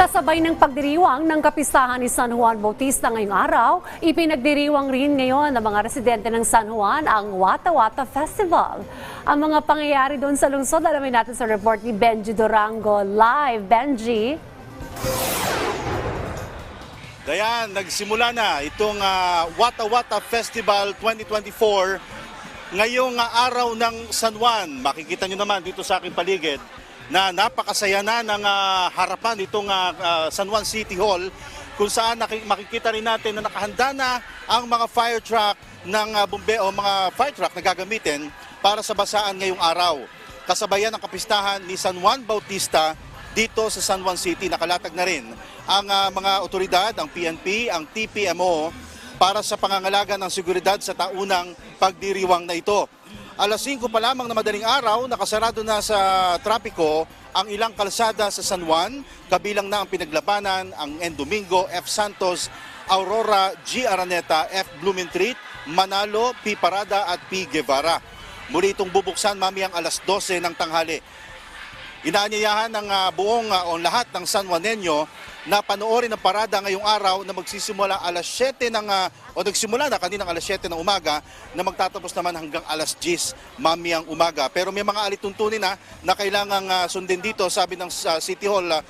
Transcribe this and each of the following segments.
Kasabay ng pagdiriwang ng kapistahan ni San Juan Bautista ngayong araw, ipinagdiriwang rin ngayon ng mga residente ng San Juan ang Wata Wata Festival. Ang mga pangyayari doon sa lungsod, alamin natin sa report ni Benji Durango. Live, Benji! Dayan, nagsimula na itong ah, Wata Wata Festival 2024 ngayong ah, araw ng San Juan. Makikita nyo naman dito sa aking paligid na napakasaya na ng ah, harapan itong ah, ah, San Juan City Hall kung saan makikita rin natin na nakahanda na ang mga fire truck ng ah, bombe o mga fire truck na gagamitin para sa basaan ngayong araw. Kasabayan ng kapistahan ni San Juan Bautista dito sa San Juan City. Nakalatag na rin ang ah, mga otoridad, ang PNP, ang TPMO para sa pangangalaga ng seguridad sa taunang pagdiriwang na ito. Alas 5 pa lamang na madaling araw, nakasarado na sa trapiko ang ilang kalsada sa San Juan, kabilang na ang pinaglabanan ang N. Domingo, F. Santos, Aurora, G. Araneta, F. Blumentritt, Manalo, P. Parada at P. Guevara. Muli itong bubuksan mamayang alas 12 ng tanghali. Inaanyayahan ng ah, buong ah, o lahat ng San Juanenyo na panoorin ang parada ngayong araw na magsisimula alas 7 ng ah, o nagsimula na kaninang alas 7 ng umaga na magtatapos naman hanggang alas 10 mamayang umaga. Pero may mga alituntunin na na kailangang ah, sundin dito sabi ng sa City Hall ah,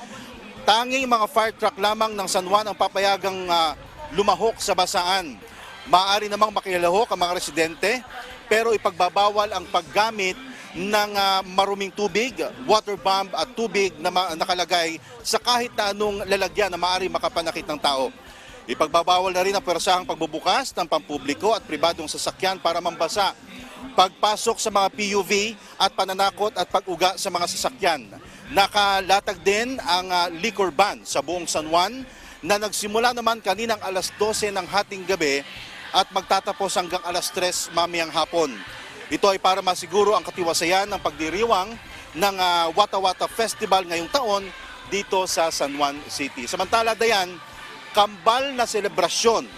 tanging mga fire truck lamang ng San Juan ang papayagang ah, lumahok sa basaan. Maaari namang makilahok ang mga residente pero ipagbabawal ang paggamit ng ah, maruming tubig, water bomb at tubig na nakalagay sa kahit na anong lalagyan na maaari makapanakit ng tao. Ipagbabawal na rin ang persahang pagbubukas ng pampubliko at pribadong sasakyan para mambasa, pagpasok sa mga PUV at pananakot at pag-uga sa mga sasakyan. Nakalatag din ang ah, liquor ban sa buong San Juan na nagsimula naman kaninang alas 12 ng hating gabi at magtatapos hanggang alas 3 mamayang hapon. Ito ay para masiguro ang katiwasayan ng pagdiriwang ng ah, Wata Wata Festival ngayong taon dito sa San Juan City. Samantala, Dayan, kambal na selebrasyon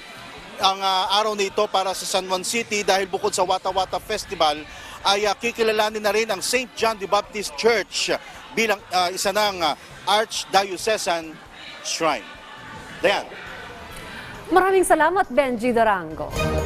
ang ah, araw na ito para sa San Juan City dahil bukod sa Wata Wata Festival ay ah, kikilalanin na rin ang St. John the Baptist Church bilang ah, isa ng ah, Archdiocesan Shrine. Dayan. Maraming salamat, Benji Durango.